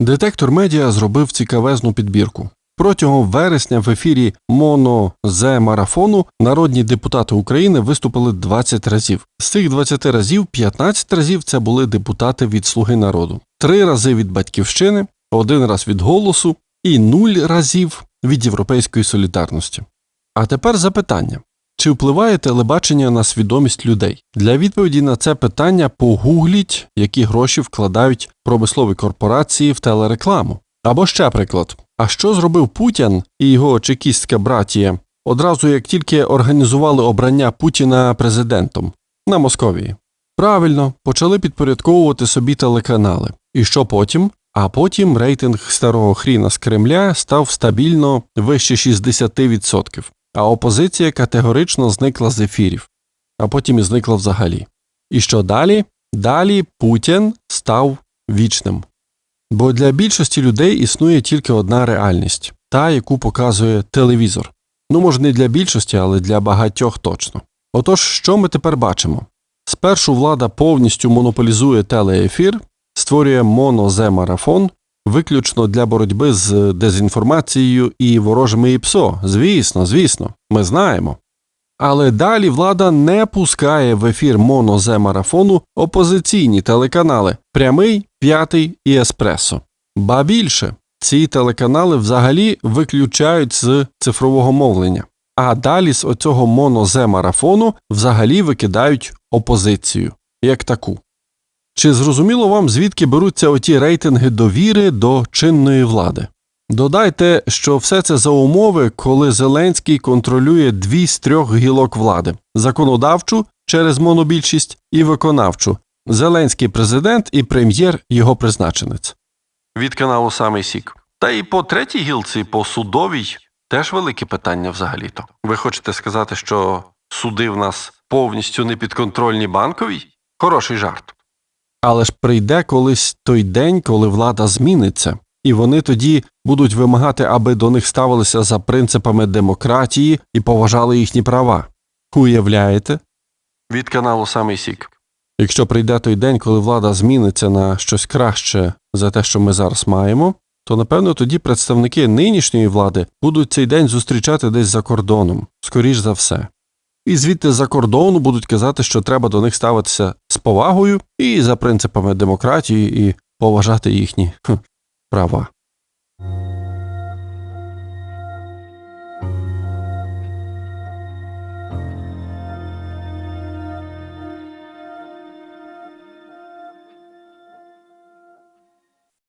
Детектор медіа зробив цікавезну підбірку. Протягом вересня в ефірі Моно Зе марафону народні депутати України виступили 20 разів. З цих 20 разів 15 разів це були депутати від Слуги народу, три рази від батьківщини, один раз від голосу і нуль разів від Європейської солідарності. А тепер запитання: чи впливає телебачення на свідомість людей? Для відповіді на це питання погугліть, які гроші вкладають промислові корпорації в телерекламу. Або ще приклад: а що зробив Путін і його чекістська братія одразу як тільки організували обрання Путіна президентом на Московії? Правильно, почали підпорядковувати собі телеканали. І що потім? А потім рейтинг старого хріна з Кремля став стабільно вище 60%, а опозиція категорично зникла з ефірів, а потім і зникла взагалі. І що далі? Далі Путін став вічним. Бо для більшості людей існує тільки одна реальність та, яку показує телевізор. Ну, може, не для більшості, але для багатьох точно. Отож, що ми тепер бачимо? Спершу влада повністю монополізує телеефір, створює монозе-марафон, виключно для боротьби з дезінформацією і ворожими ІПСО. Звісно, звісно, ми знаємо. Але далі влада не пускає в ефір монозе-марафону опозиційні телеканали Прямий, П'ятий і Еспресо. Ба більше, ці телеканали взагалі виключають з цифрового мовлення. А далі з оцього монозе-марафону взагалі викидають опозицію як таку. Чи зрозуміло вам, звідки беруться оті рейтинги довіри до чинної влади? Додайте, що все це за умови, коли Зеленський контролює дві з трьох гілок влади: законодавчу через монобільшість і виконавчу. Зеленський президент і прем'єр його призначенець. Від каналу Самий Сік. Та і по третій гілці, по судовій, теж велике питання взагалі-то. Ви хочете сказати, що суди в нас повністю не підконтрольні банковій? Хороший жарт. Але ж прийде колись той день, коли влада зміниться, і вони тоді будуть вимагати, аби до них ставилися за принципами демократії і поважали їхні права. Уявляєте? Від каналу Самий Сік. Якщо прийде той день, коли влада зміниться на щось краще за те, що ми зараз маємо, то напевно тоді представники нинішньої влади будуть цей день зустрічати десь за кордоном, скоріш за все. І звідти за кордону будуть казати, що треба до них ставитися з повагою і за принципами демократії і поважати їхні хм, права.